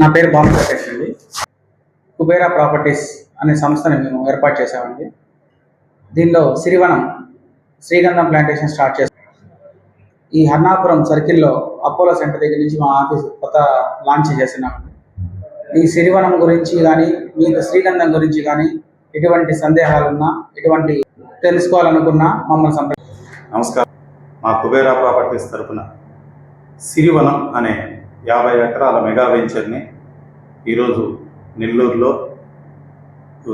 నా పేరు బాంబు వెంకటేష్ అండి. కుబేరా ప్రాపర్టీస్ అనే సంస్థని మేము ఏర్పాటు చేసామండి దీనిలో సిరివనం శ్రీగంధం ప్లాంటేషన్ స్టార్ట్ చేసాం ఈ హర్నాపురం సర్కిల్లో అపోలో సెంటర్ దగ్గర నుంచి మా ఆఫీస్ కొత్త లాంచ్ చేసినామండి. ఈ సిరివనం గురించి కానీ మీకు శ్రీగంధం గురించి కానీ ఎటువంటి సందేహాలున్నా ఎటువంటి తెలుసుకోవాలనుకున్నా మమ్మల్ని సంప్రదించండి. నమస్కారం. మా కుబేరా ప్రాపర్టీస్ తరపున సిరివనం అనే యాభై ఎకరాల మెగా వెంచర్ని ఈరోజు నెల్లూరులో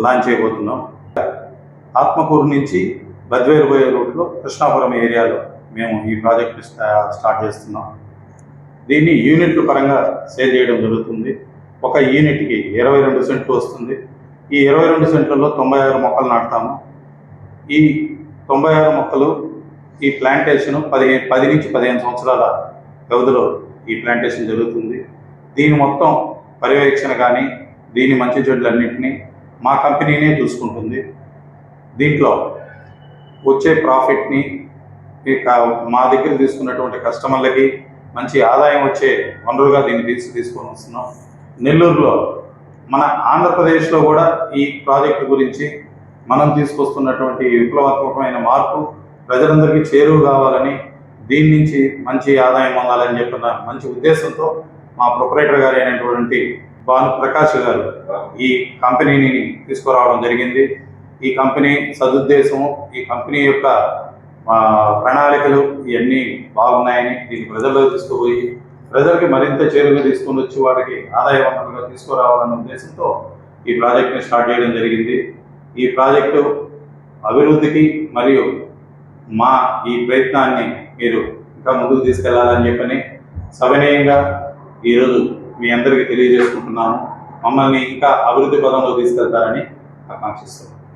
లాంచ్ చేయబోతున్నాం. ఆత్మకూరు నుంచి బద్వేరు పోయే రూట్లో కృష్ణాపురం ఏరియాలో మేము ఈ ప్రాజెక్ట్ స్టార్ట్ చేస్తున్నాం. దీన్ని యూనిట్ల పరంగా సేల్ చేయడం జరుగుతుంది. ఒక యూనిట్కి ఇరవై రెండు సెంట్లు వస్తుంది. ఈ ఇరవై రెండు సెంట్లలో తొంభై ఆరు మొక్కలు నాటుతాము. ఈ తొంభై ఆరు మొక్కలు ఈ ప్లాంటేషన్ పదిహేను పది నుంచి పదిహేను సంవత్సరాల వ్యవధిలో ఈ ప్లాంటేషన్ జరుగుతుంది. దీని మొత్తం పర్యవేక్షణ కానీ దీని మంచి చెడులన్నింటినీ మా కంపెనీనే చూసుకుంటుంది. దీంట్లో వచ్చే ప్రాఫిట్ని మా దగ్గర తీసుకున్నటువంటి కస్టమర్లకి మంచి ఆదాయం వచ్చే వనరుగా దీన్ని తీసి తీసుకొని వస్తున్నాం. నెల్లూరులో మన ఆంధ్రప్రదేశ్లో కూడా ఈ ప్రాజెక్టు గురించి మనం తీసుకొస్తున్నటువంటి విప్లవాత్మకమైన మార్పు ప్రజలందరికీ చేరువు కావాలని దీని నుంచి మంచి ఆదాయం పొందాలని చెప్పిన మంచి ఉద్దేశంతో మా ప్రొపరేటర్ గారు అయినటువంటి భాను ప్రకాష్ గారు ఈ కంపెనీని తీసుకురావడం జరిగింది. ఈ కంపెనీ సదుద్దేశము ఈ కంపెనీ యొక్క ప్రణాళికలు ఇవన్నీ బాగున్నాయని దీన్ని ప్రజల్లో తీసుకుపోయి ప్రజలకి మరింత చేరువగా తీసుకొని వచ్చి వాటికి ఆదాయ వనరులుగా తీసుకురావాలన్న ఉద్దేశంతో ఈ ప్రాజెక్ట్ని స్టార్ట్ చేయడం జరిగింది. ఈ ప్రాజెక్టు అభివృద్ధికి మరియు మా ఈ ప్రయత్నాన్ని మీరు ఇంకా ముందుకు తీసుకెళ్ళాలని చెప్పని సవినయంగా ఈరోజు మీ అందరికీ తెలియజేసుకుంటున్నాను. మమ్మల్ని ఇంకా అభివృద్ధి పదంలో తీసుకెళ్తారని ఆకాంక్షిస్తున్నాను.